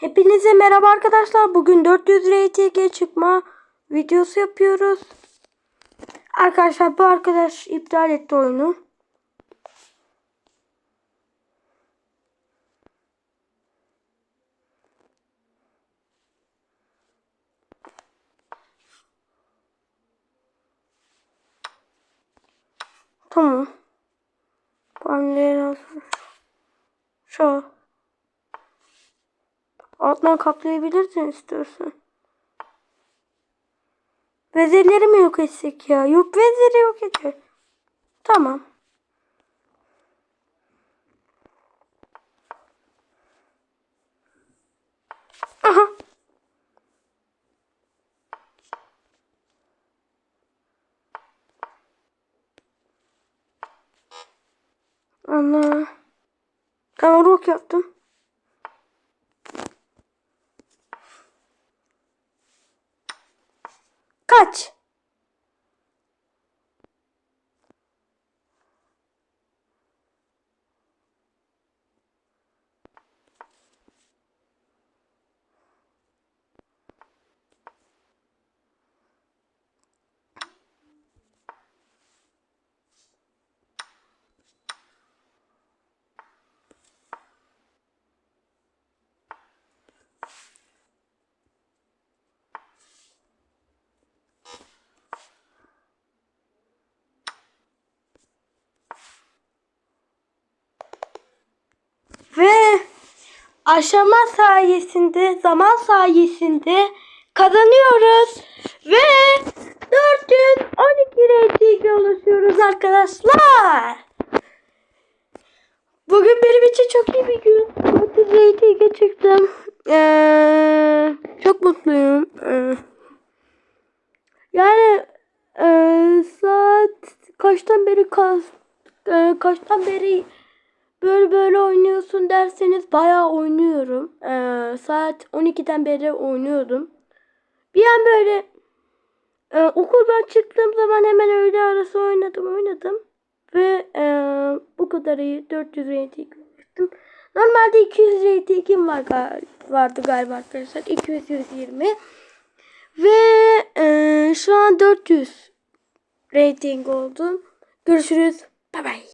Hepinize merhaba arkadaşlar. Bugün 400 RTG çıkma videosu yapıyoruz. Arkadaşlar bu arkadaş iptal etti oyunu. Tamam. Alttan kaplayabilirsin istiyorsan. Vezirleri mi yok etsek ya? Yok veziri yok eder. Tamam. Aha. Ana. Ben rock yaptım. গাছ aşama sayesinde, zaman sayesinde kazanıyoruz. Ve 412 reyting ulaşıyoruz arkadaşlar. Bugün benim için çok iyi bir gün. 400 reytinge çıktım. Ee, çok mutluyum. Ee, yani e, saat kaçtan beri kas, e, kaçtan beri böyle böyle oynuyorsun derseniz bayağı oynuyorum. Ee, saat 12'den beri oynuyordum. Bir an böyle e, okuldan çıktığım zaman hemen öğle arası oynadım oynadım. Ve e, bu kadar iyi 400 rating yaptım. Normalde 200 ratingim var vardı galiba arkadaşlar. 220. Ve e, şu an 400 rating oldu. Görüşürüz. Bye bye.